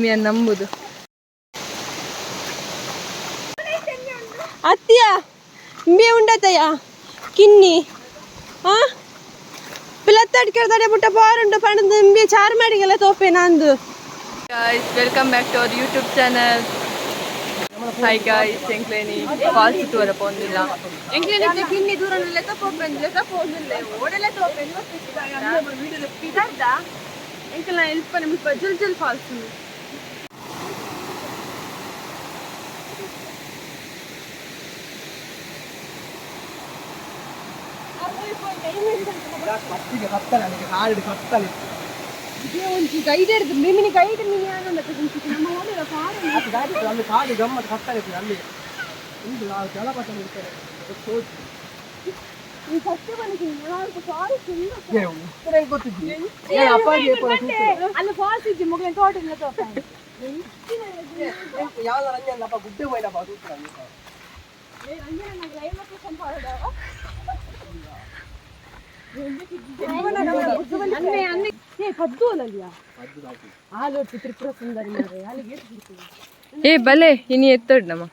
Me ನಂಬುದು. ಅತ್ತಿಯ May ಉಂಡತಯ್ಯ ಕಿನ್ನಿ ಹಾ ಪಿಲತ್ತಾಡ್ ಕೇಳ್ತಾರೆ ಬುಟ್ಟ ಪಾರುಂಡು ಪಣದು ಮೇ ಚಾರ್ ಮಾಡಿಗೆಲ್ಲ ತೋಪೆ ನಂದು. Guys welcome back to our YouTube channel hi guys ಎಂಕ್ಲೇನಿ falls ಟೂರ ಪೋಂದಿಲ್ಲ ಎಂಕ್ಲೇನಿ ಕಿನ್ನಿ ದೂರನಲ್ಲ ತಪ್ಪೊಪ್ಪೆಂದ್ರೆ ತಪ್ಪೋದಿಲ್ಲ ಓಡಲೆ ತೋಪೆ. ಇದರ್ದ ಎಂಕಲ ಎಲ್ಪ ನಿಮ್ಗೆ ಜಲ್ ಜಲ್ ಫಾಲ್ಸ್ ಫಸ್ಟಿಗೆ ಕಪ್ತಾನೆ ಅದಕ್ಕೆ ಕಾರ್ಡ್ ಕಪ್ತಾನೆ ಒಂಚಿ ಗೈಡ್ ಹಿಡಿದು ಗೈಡ್ ನೀನು ಅದು ಗಾಡಿ ಅಲ್ಲಿ ಕಾಡಿ ಗಮ್ಮತ್ ಕಪ್ತಾನೆ ಅಲ್ಲಿ. ಒಂದು ನಾವು ಜಲಪಾತ ಇರ್ತಾರೆ ಈ ಫಸ್ಟ್ ಬಂದಿದ್ದೀನಿ. ನಾನು ಫಾರೆಸ್ಟ್ ಇಲ್ಲ ಏ ಉತ್ತರಂಗ್ ಗೊತ್ತಿದ್ದಿ ಏ ಅಪ್ಪ ಅಲ್ಲಿ ಫಾಲ್ಸ್ ಇಜ್ಜಿ ಮುಗಿನ ತೋಟ ಇಲ್ಲ ತೋಟ. ಯಾವ ರಂಜನಪ್ಪ ಗುಡ್ಡೆ ಮೈನಪ್ಪ ಸೂಪರ್ ಅನ್ನೆ ಅನ್ನೆ ಏ ಪದ್ದು ನಾನು ಸಾಕು ಹಾಲು ఏ భలే ఇని ఎత్తోడినమ్మా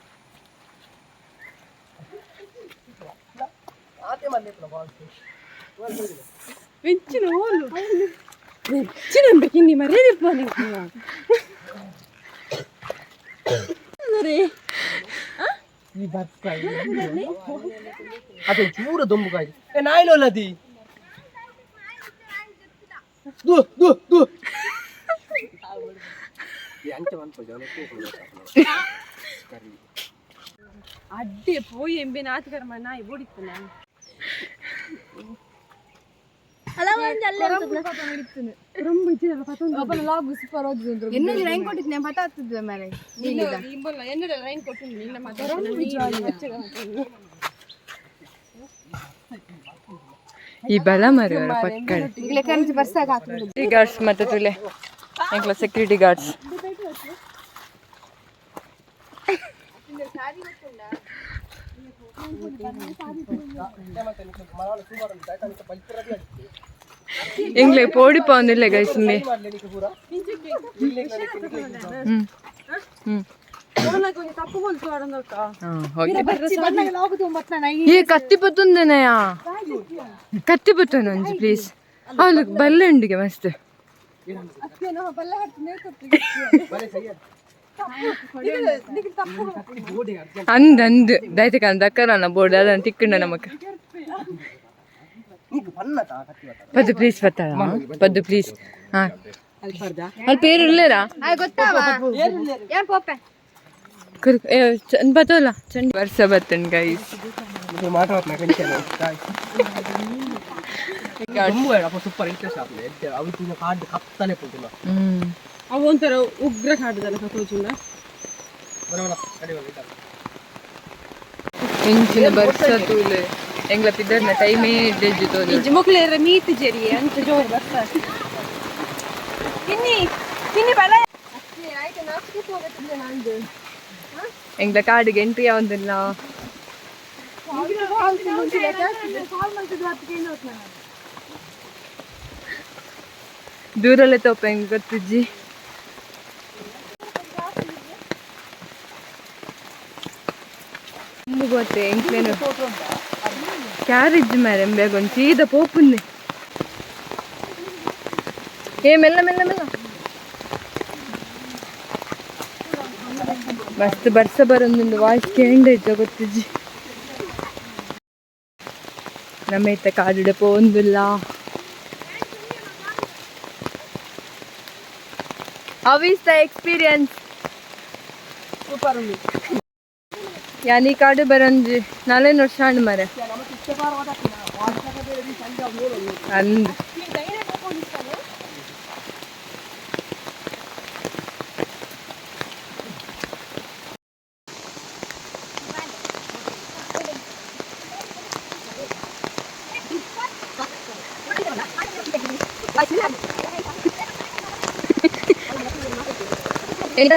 పెంచిన వాళ్ళు పెంచినందుకు ఇన్ని మరీ చెప్పాలి అది చూడ దొమ్ముకాయ నాయలో అది Duh, duh, duh. అడ్డే పోయి ఎంబీ నాతకరమా నాయి ఓడిస్తున్నా అలా ரொம்ப அப்புறம் லா புஸ் பரோஜ் என்ன ரெயின் கோட் நான் பார்த்தா மேலே என்ன ரெயின் கோட் இல்லை மட்டும் ಈ ಬಲ ಮರಿಯವರ ಪಕ್ಕಡೆ ಈಗಲೇ ಕರೆನ್ಸಿ ಬರ್ಸಾಗ ಹಾಕಿದ್ರು ಸೆಕ್ಯೂರಿಟಿ ಗಾರ್ಡ್ಸ್ ಮತ್ತೆ ತುಲೆ ಎಂಕ್ಲ ಸೆಕ್ಯೂರಿಟಿ ಗಾರ್ಡ್ಸ್ ಎಂಗ್ಲೆ ಪೋಡಿ ಪಾವಂದಿಲ್ಲ ಗೈಸ್ ಮೇ ಹ್ಮ್ ಹ್ಮ್ ತಪ್ಪು ಹೋಲ್ತು ಆಡಂದಕ್ಕ ಹಾ, ಓಕೆ ಏ ಕತ್ತಿ ಪತ್ತೊಂದೇನಯಾ ಕತ್ತಿ ಪತ್ತೊಂದು ಒಂಜಿ ಪ್ಲೀಸ್ ಅವಳು ಬಲ್ಲೆ ಉಂಡಿಗೆ ಮಸ್ತ್ ಅಂದ್ ಅಂದ್ ದೈತೆ ಕಾಲ ದಕ್ಕರನ ಬೋರ್ಡ್ ಅದನ್ನ ತಿಕ್ಕಂಡ ನಮಕ್ నీకు పన్నత కత్తి ಪದ್ದು ಪ್ಲೀಸ್ ಪತ್ತಾಳ ಪದ್ದು ಪ್ಲೀಸ್ ಹಾ बदला वर्ष बतन गाईस ಅವು ಒಂಥರ ಉಗ್ರ ಕಾಡ್ದಲ್ಲ ಸಕೋಜಿಂದ ಇಂಚಿನ ಬರ್ಸತೂಲೆ ಎಂಗ್ಲ ಪಿದ್ದರ್ನ ಟೈಮೇ ಡೆಜ್ಜು ತೋಜು ಇಜ್ಜು ಮೊಕ್ಲೇರ ಮೀತ್ ಜೆರಿ ಅಂಚ ಜೋರ್ ಬರ್ಸ ತಿನ್ನಿ ತಿನ್ನಿ ಬಲ ಆಯ್ತು ನಾಚಿಕೆ ಹೋಗುತ್ತಿದ್ದೆ ನಾನು எங்களை காடுக்கு என்ட்ரியாக வந்துடலாம் దూరంలో తప్ప ఇంకొత్తిజ్జి ముందుకు పోతే ఇంట్లోనే క్యారేజ్ మేడం బేగం సీదా పోపుంది ఏ మెల్ల మెల్ల మెల్ల ಮಸ್ತ್ ಬರ್ಸ ಬರೊಂದು ವಾಯ್ಸ್ ಕೇಂದ್ರ ಗೊತ್ತಿಜ್ಜಿ ನಮ್ಮ ಇತ್ತ ಕಾಡಿಡೆ ಪೋಂದಿಲ್ಲ how is the experience super ಉಂಟು ಯಾನಿ ಕಾಡು ಬರಂಜಿ ನಾಳೆ ನೋಡ್ಸಾಂಡ್ ಮರೆ எழுத.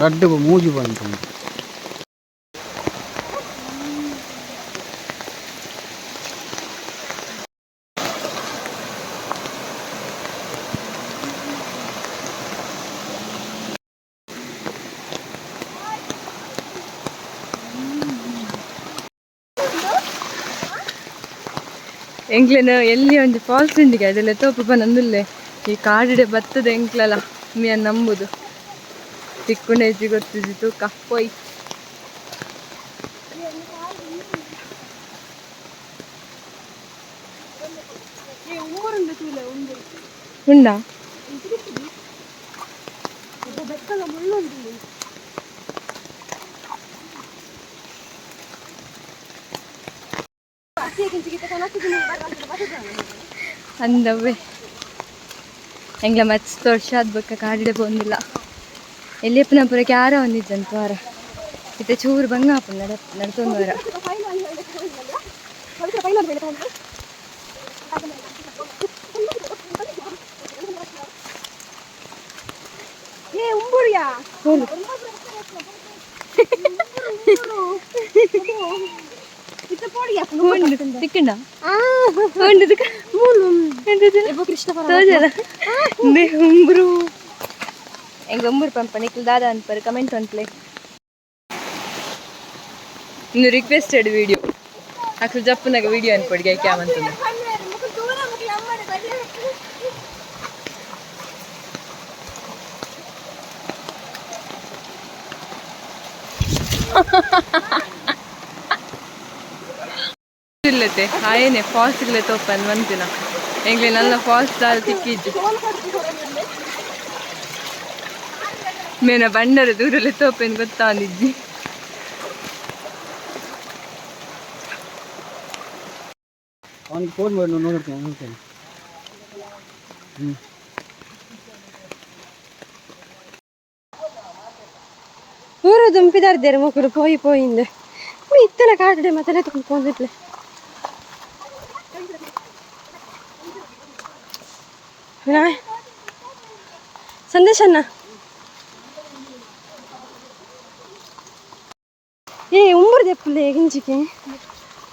லட்டு மூஞ்சி பண்ணிட்டோம் ಎಂಕ್ಲೆನ ಎಲ್ಲಿ ಒಂದು ಫಾಲ್ಸ್ ಉಂಡಿಗೆ ಅದೆಲ್ಲ ತೋಪ ನಂದುಲ್ಲೆ. ಈ ಕಾಡಿಡೆ ಬತ್ತದ ಎಂಕ್ಲಲ್ಲ ಮೀ ನಂಬುದು. ತಿಕ್ಕೊಂಡೇಜಿ ಗೊತ್ತಿದ್ದು ಕಪ್ಪೊಯ್ ಉಂಡಾ? ಅಂದವ್ವೆ ಎಂಗ್ಲ ಮಚ್ಚ ವರ್ಷ ಅದ್ ಬೊಕ್ಕ ಕಾಡಿಡೆ ಬಂದಿಲ್ಲ. ಎಲ್ಲಿಯಪ್ಪನ ಪುರಕ್ಕೆ ಯಾರೋ ಒಂದಿದ್ದಂತ ವಾರ. ಇತ್ತೆ ಚೂರು ಬಂಗಾಪ ನಡ ನಡ್ತೊಂದು ವಾರ. ಏ ಉಂಬುರಿಯಾ ಹೋಲು ಇತ್ತ ಪೋಡಿಯಾ ಉಂಡು ತಿಕ್ಕಂಡ ಉಂಡು ತಿಕ್ಕ ಎಂತದು? ಕೃಷ್ಣ ತೋಜಲ್ಲ ದೇ ಉಂಬ್ರು ಹೆಂಗ ಉಂಬ್ರು ಪಂಪ ನಿಕ್ಲು ದಾದ ಅನ್ಪರು ಕಮೆಂಟ್ ಅನ್ಪ್ಲೆ ಇನ್ನು ರಿಕ್ವೆಸ್ಟೆಡ್ ವಿಡಿಯೋ ಅಕ್ಲು ಜಪ್ಪನಾಗ ವಿಡಿಯೋ ಅನ್ಕೊಡಿ ಗೈ ಕ್ಯಾಮಂತಂದು ಇಲ್ಲತೆ ಆಯೇನೆ ಫಾಲ್ಸ್ ಇಲ್ಲೇ ತೋಪನ್ ಮಂತಿನ ಎಂಗ್ಲೆ ನನ್ನ ಫಾಲ್ಸ್ ದಾಲ್ ತಿಕ್ಕಿದ್ದು ಮೇನ ಬಂಡರ ದೂರಲ್ಲೇ ತೋಪೇನು ಗೊತ್ತಾ ಅಂದಿದ್ದಿ ಅವನಿಗೆ ಫೋನ್ ಮಾಡಿ ನೋಡ್ತೇನೆ ನೋಡ್ತೇನೆ ಊರು ದುಂಪಿದಾರ್ದೇರು ಮಕ್ಕಳು ಪೋಯಿ ಪೋಯಿಂದೆ ಇತ್ತನ ಕಾಟಡೆ ಮತ್ತೆ ತಗೊಂಡು ಪೋಂದಿಟ್ಲೆ ಸಂದೇಶ ಅಣ್ಣ ಏ ಉಂಬುರು ದೆಪ್ಪಲೆ ಗಿಂಚಿಕೆ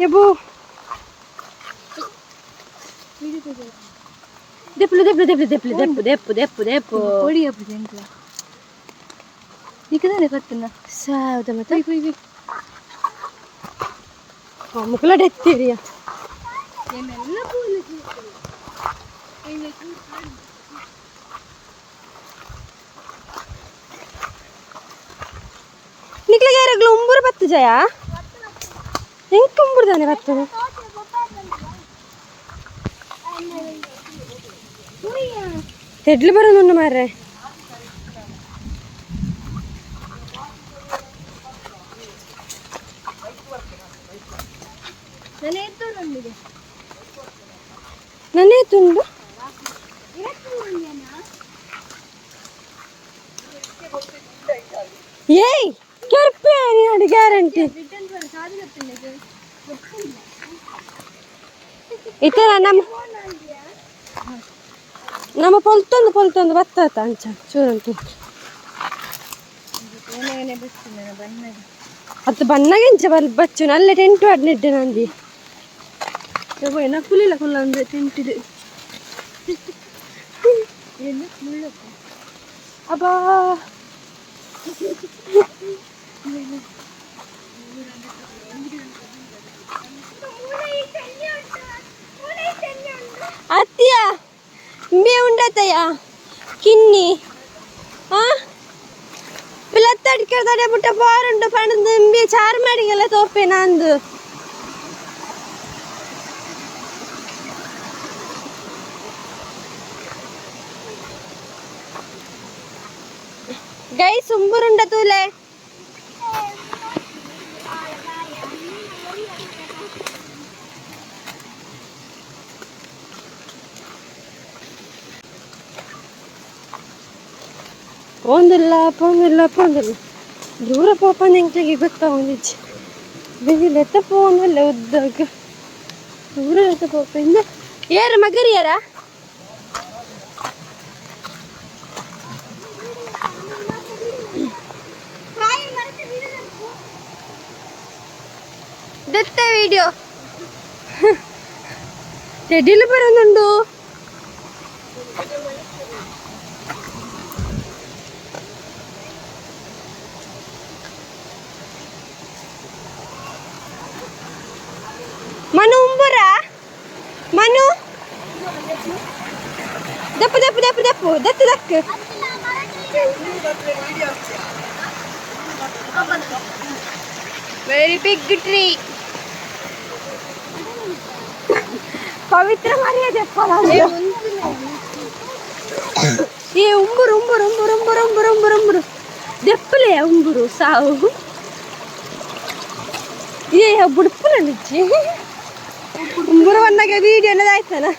ಎಬು ದೆಪ್ಪಲು ದೆಪ್ಪಲು ದೆಪ್ಪಲು ದೆಪ್ಪಲು ದೆಪ್ಪು ದೆಪ್ಪು ದೆಪ್ಪು ದೆಪ್ಪು ಹೊಡಿ ಹಬ್ಬದ ಎಂಕ್ಲ ನಿಕ್ಕದಾನೆ ಗೊತ್ತಿನ ಸಾವ್ದ ಮತ್ತೆ ಮುಕ್ಕಲಾಟ ಎತ್ತೀರಿಯ ನಿಕ್ಲಿಗೆ ಯಾರಾಗ್ಲೂ ಉಂಬೂರು ಬತ್ತು ಜಯ? ಹೆಂಗ್ ಉಂಬುರ್ದಾನೆ ಬತ್ತನು ತೆಡ್ಲು ಬರೋದು ಮಾರ್ರೆ. ಏಯ್ ಕೆರ್ಪೆ ನೀನು ಗ್ಯಾರಂಟಿ ಈ ಥರ ನಮ್ಮ ನಮ್ಮ ಪೊಲ್ತೊಂದು ಪೊಲ್ತೊಂದು ಬತ್ತಾತ ಅಂಚ ಚೂರಂತು ಅದು ಬಣ್ಣಗೆ ಇಂಚ ಬರ್ ಬಚ್ಚು ಅಲ್ಲೇ ಟೆಂಟು ಅಡ್ನಿಡ್ಡೆ ನಂದಿ ಏನ ಕುಲಿಲ್ಲ ಕುಲ್ಲ ಅಂದ್ರೆ ಟೆಂಟ್ ಇದೆ ಅಬ್ಬಾ అత్తయ్య ఇంబే ఉండతయ్యా కిన్ని పిల్లత్తడికెడతాడే ಬುಟ್ಟ ಬಾರುಂಡು ಪಣದು ಇಂಬೆ ಚಾರು ಮಾಡಿಗೆಲ್ಲ ತೋಪೆ ನಂದು లై సుంబురుండ తూలే போந்தில்ல போந்தில்ல போந்தில்ல ದೂರ ಪಾಪ ಎಂಕ್ಲಿಗೆ ಗೊತ್ತಾ ಒಂದಿಚ್ಚಿ ಬೆಗಿಲ್ ಎತ್ತ ಪೋವಲ್ಲ ಉದ್ದಕ್ಕೆ ದೂರ ಎತ್ತ ಪಾಪ ಇಂದ ಏರ ಮಗರಿಯರಾ ഇതെത്തെ വീഡിയോ ചെടിയിൽ പറയുന്നുണ്ടോ മനു ഉമ്പുറാ മനു ദപ്പ് ദപ്പ് ദപ്പ് ദപ്പ് ദത്ത് ദക്ക് വെരി ബിഗ് ട്രീ ಟ್ರೀ ಪವಿತ್ರ ಮರ್ಯಾದೆ ಏ ಉಂಬುರು ಉಂಬುರು ಉಂಬುರು ಉಂಬುರು ಉಂಬುರು ಉಂಬುರು ಉಂಬುರು ದೆಪ್ಪಲೆ ಉಂಬುರು ಸಾವು ಏ ಬುಡ್ಪುರ ನಿಜ್ಜಿ ಉಂಬುರು ಬಂದಾಗ ವೀಡಿಯೋ ಅನ್ನೋದಾಯ್ತಲ್ಲ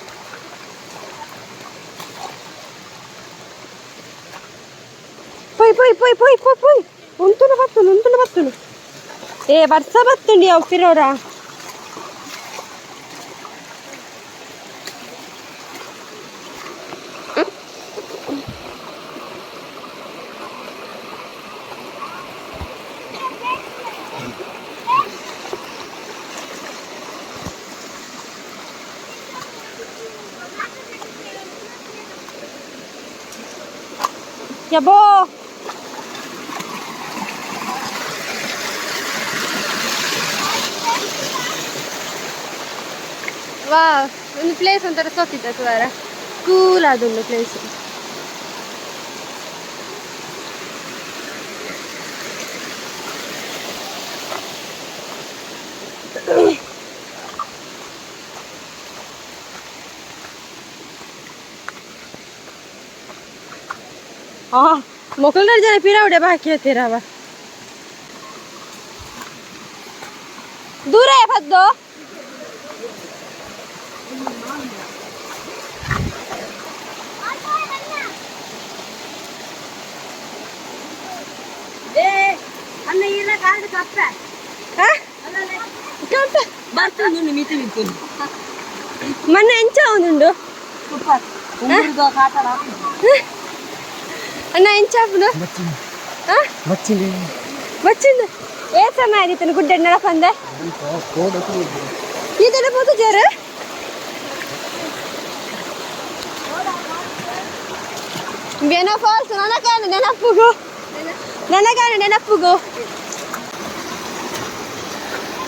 ಪೊಯ್ ಪೊಯ್ ಪೊಯ್ ಪೊಯ್ ಪೊಯ್ ಪೊಯ್ ಉಂಟುನು ಬತ್ತುನು ಉಂಟುನು ಬತ್ತುನು ಏ ವರ್ಷ ಬತ್ತುಂಡಿ ಅವು ಪಿರೋರ ಯಬ್ಬೋ ವಾ ಒಂದು ಪ್ಲೇಸ್ ಒಂಥರ ಸೊಕ್ಕಿತ್ತು ಸುವಾರ ಕೂಲ್ ಅದೊಂದು ಪ್ಲೇಸ್ ಆ ಮೊಕಲ್ದಾರ ಜನ ಪಿರಾವಡೆ ಬಾಕಿ ಹತ್ತಿರವ ದೂರ ಬದ್ದು ಮೊನ್ನೆ ಎಂಚ ಅವನುಂಡು ಅಣ್ಣ ಇಂಚಾ ಬರು ಹಾ ಬಚ್ಚಿಲೇ ಬಚ್ಚಿಲೇ ಏತನ್ನ ಅಲ್ಲಿ ತಿನ್ನು ಗುಡ್ಡಣ್ಣರ ಫಂದಿ ಇದನ್ನ ಬೋದು ಜರೆ. ಬಿನೋ ಫಾಲ್ ನೆನಪುಗು ನೆನಪುಗೋ. ನನಗನೆ ನೆನಪುಗೋ.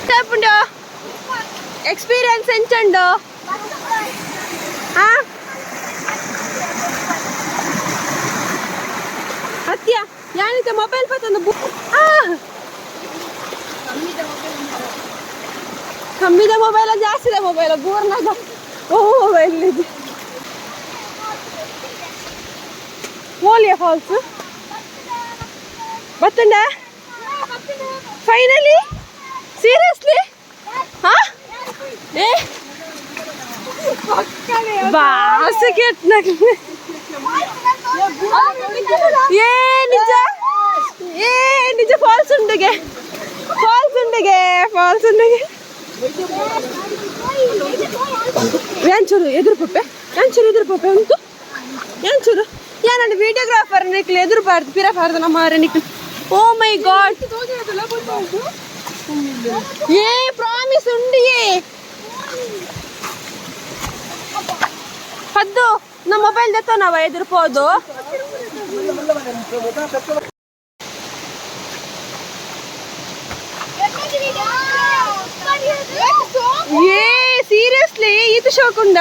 ಸರ್ ಪುಂಡೋ ಎಕ್ಸ್‌ಪೀರಿಯೆನ್ಸ್ ಅಂಚಂಡಾ ಹಾ ಅತ್ಯ ಯಾನಿತ ಮೊಬೈಲ್ ಪತ್ತೊಂದು ಬು ಆ ಕಮ್ಮಿದ ಮೊಬೈಲ ಜಾಸ್ತಿದ ಮೊಬೈಲ ಬೂರ್ನಾಗ ಓ ಮೊಬೈಲ್ ಇದೆ ಓಲಿಯಾ ಫಾಲ್ಸ್ ಬತ್ತಂಡ ಫೈನಲಿ ಸೀರಿಯಸ್ಲಿ ಹಾ ಏ ಬಾಸ ಕೆಟ್ಟ ಏ, ನಿಜ? ಏ, ನಿಜ ಫಾಲ್ಸ್ ಉಂಡಿಗೆ. ಫಾಲ್ಸ್ ಉಂಡಿಗೆ ಫಾಲ್ಸ್ ಉಂಡಿಗೆ. ಯಾಂಚೂರು, ಎದುರು ಪಪ್ಪೆ. ಯಾಂಚೂರು, ಎದುರು ಪಪ್ಪೆ ಉಂಟು. ಯಾಂಚೂರು ಯಾನಲ್ಲಿ ವಿಡಿಯೋಗ್ರಾಫರ್ ನಿಕ್ಲಿ, ಎದುರು ಬಾರ್ದು ಪಿರಬಾರ್ದು ನಮ್ಮ ಮಾರೇ ನಿಕ್ಲಿ. ಓ ಮೈ ಗಾಡ್ ಏ ಪ್ರಾಮಿಸ್ ಉಂಡಿಯೇ. ಹದ್ದು. ನಮ್ಮ ಮೊಬೈಲ್ ಎತ್ತೋ ನಾವು ಎದುರ್ಬೋದು ಏ ಸೀರಿಯಸ್ಲಿ ಇದು ಶೋಕುಂಡ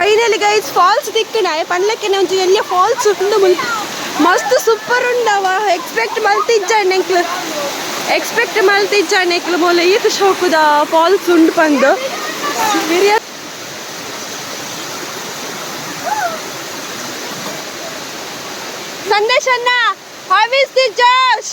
ಫೈನಲಿ ಗೈಸ್ ಫಾಲ್ಸ್ ದಿಕ್ಕಣ ಪನ್ಲಕ್ಕೆ ನಂಜು ಎಲ್ಲಿ ಫಾಲ್ಸ್ ಉಂಡು ಮಸ್ತ್ ಸೂಪರ್ ಉಂಡವ ಎಕ್ಸ್ಪೆಕ್ಟ್ ಮಲ್ತಿಜ್ಜ ನೆಂಕ್ಲು ಎಕ್ಸ್ಪೆಕ್ಟ್ ಮಲ್ತಿಜ್ಜಾಂಡ್ ಎಕ್ಲ ಮೂಲ ಈತ್ ಶೋಕುದ ಫಾಲ್ಸ್ ಉಂಡು ಪಂದ್ ಬಿರಿಯಾನಿ ಸಂದೇಶ್ ಅಣ್ಣ how is the josh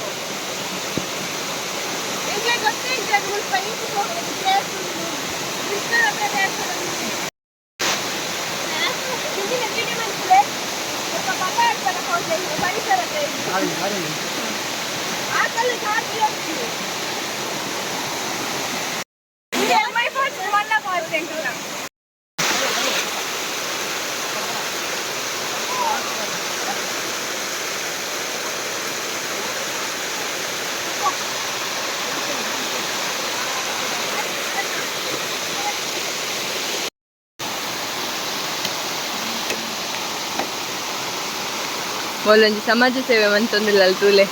that will pay to go to the place to remove. Mr. Abdullah for the क्योंकि लेजिटिमेट प्लेस तो पापा का तरफ़ हो जाएगी बड़ी तरह से आ कल घाट भी होती है ಮೊದಲೊಂದು ಸಮಾಜ ಸೇವೆ ಮಂತೊಂದಿಲ್ಲ ಅಲ್ಲಿ ತೂಲೆ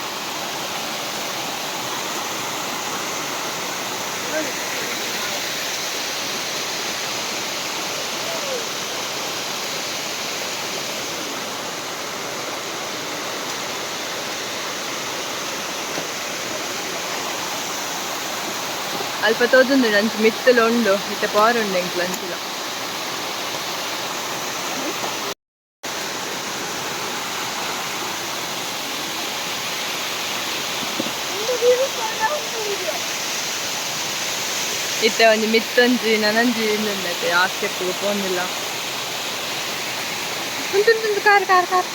ಅಲ್ಪ ತೋದುಂಡು ನಂಚು ಮಿತ್ತಲು ಉಂಡು ಇತ್ತ ಪಾರು ಉಂಡು ಎಂಕ್ಲು ಅಂಚಿಲ್ಲ ಇತ್ತೆ ಒಂಜಿ ಮಿತ್ತೊಂಜಿ ನನಂಜಿ ಇನ್ನೊಂದೈತೆ ಆ ಸ್ಟೆಪ್ಪಿಗೆ ಪೋಂದಿಲ್ಲ ಉಂಟುಂಟು ಕಾರ್ ಕಾರ್ ಕಾರ್.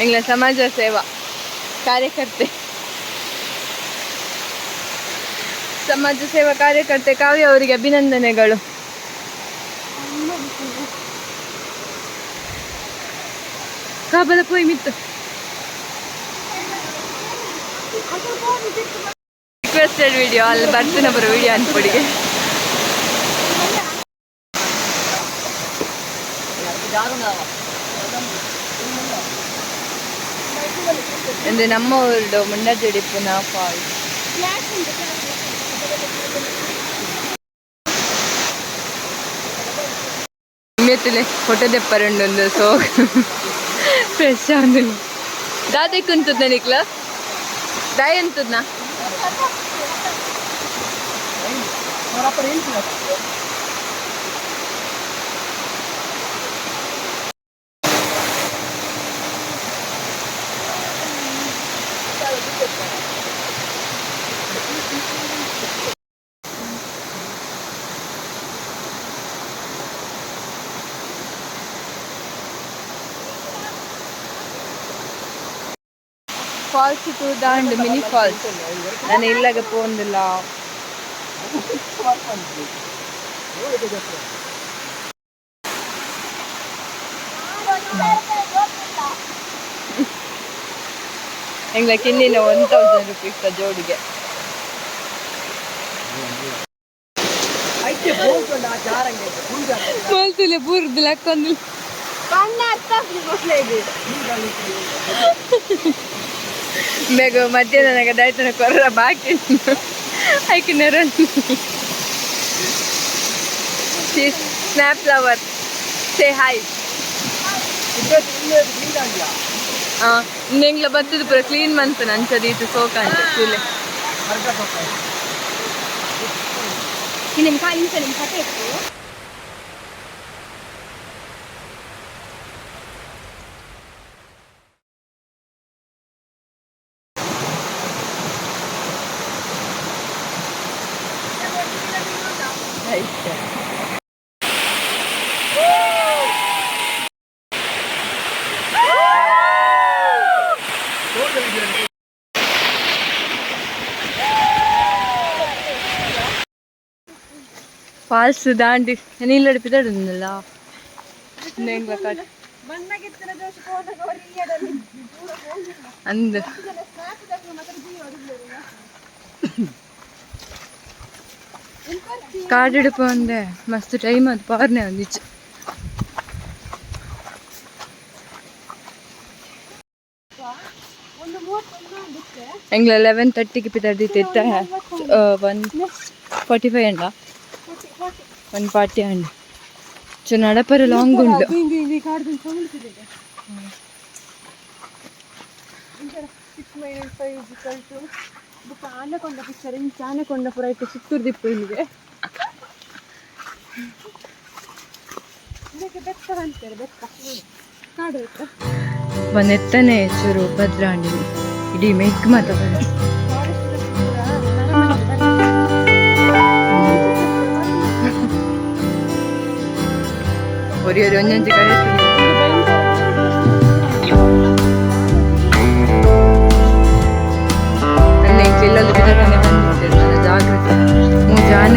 ಎಂಗ್ಲ, ಸಮಾಜ ಸೇವಾ. ಕಾರ್ಯಕರ್ತೆ. ಸಮಾಜ ಸೇವಾ ಕಾರ್ಯಕರ್ತೆ ಕಾವ್ಯ ಅವರಿಗೆ ಅಭಿನಂದನೆಗಳು. ಕಾಬಲ ಪೋಯ್ ಮಿತ್ತು ರಿಕ್ವೆಸ್ಟೆಡ್ ವಿಡಿಯೋ ಅಲ್ಲಿ ಬರ್ತೀನಿ ಬರೋ ವಿಡಿಯೋ ಅನ್ಕೊಡಿಗೆ. ಅಂದ್ರೆ ನಮ್ಮ ಊರು ಪುನಃ ಫಾಲ್ಸ್ ಮೆತ್ತಲೆ ಫೋಟೋ ತೆಪ್ಪರಂಡೊಂದು ಸೊ ಫ್ರೆಶ್ ಆಂದು ದಾದೆ ಕುಂತದ ನಿಕ್ಲ ದಾಯ ಅಂತದ್ನ ಫಾಲ್ಸ್ ಟು ದಾಂಡ್ ಮಿನಿ ಫಾಲ್ಸ್ ನಾನು ಇಲ್ಲಾಗ ಪೋಂದಿಲ್ಲ. ಎಂಗ್ಲ ಕಿನ್ನಿನ ಒನ್ ತೌಸಂಡ್ ರುಪೀಸ್ ಜೋಡಿಗೆ. ಮಲ್ತಿಲ್ಲ ಬೂರ್ದು ಲೆಕ್ಕೊಂದಿಲ್ಲ ಬೇಗ ಮಧ್ಯಾಹ್ನ ನನಗೆ ಕೊರ ಬಾಕಿ ಐಕಿನರ ಸ್ನ್ಯಾಪ್ ಫ್ಲವರ್ ಸೇ ಹಾಯ್ ಹಾಂ ಇನ್ನೆಂಗ್ಲ ಬತ್ತದ ಪೂರ ಕ್ಲೀನ್ ಮಂತ್ ನಂಚದ ಇದು ಸೋಕ ಅಂತ ಕೂಲೆ ಅರ್ಧ ಪಕ್ಕ ನಿಮ್ಮ ಕಾಯಿ ನಿಮ್ಮ ಕತೆ ಇತ್ತು ಫಾಲ್ಸ್ ದಾಂಡಿ. ಅಂದ ಕಟ್ ಮಣ್ಣಾಗಿತ್ತರ ದೋಷ ಹೋದಾಗ ಅವ್ರು ಇಲ್ಲಿಯದಲ್ಲಿ ಅಂದ್. ಕಾಡಿಡು ಪೋಂದೆ ಮಸ್ತ್ ಟೈಮ್ ಅದು ಪಾರ್ನೆ ಒಂದಿಚ್ಚು ಎಂಗ್ಲ ಲೆವೆನ್ ತರ್ಟಿಗೆ ಪಿತರ್ದಿತ್ತ ಪಾಟಿ ಹಣ್ಣು ಚು ನಡಪರ ಲಾಂಗ್ ಉಂಡು ಆನೆಕೊಂಡ ಪಿಕ್ಚರ್ ಇಂಚ ಆನೆಕೊಂಡ ಪುರ ಇಟ್ಟು ಸುತ್ತೂರು ದಿಪ್ಪು ಇಲ್ಲಿಗೆ. ಇದಕ್ಕೆ ಬೆಟ್ಟ ಅಂತಾರೆ ಕಾಡು ಬೆಟ್ಟ. ಒಂದು ಎತ್ತನೆ ಚೂರು ಭದ್ರಾಂಡಿ ಇಡೀ ಮೆಕ್ ಮಾತ ഒരു ഒരു അഞ്ച് കഴിഞ്ഞിട്ടുണ്ട് തന്നെ ജില്ലയിൽ തന്നെ വന്നിട്ടുണ്ട് ജാഗ്രത. ഞാൻ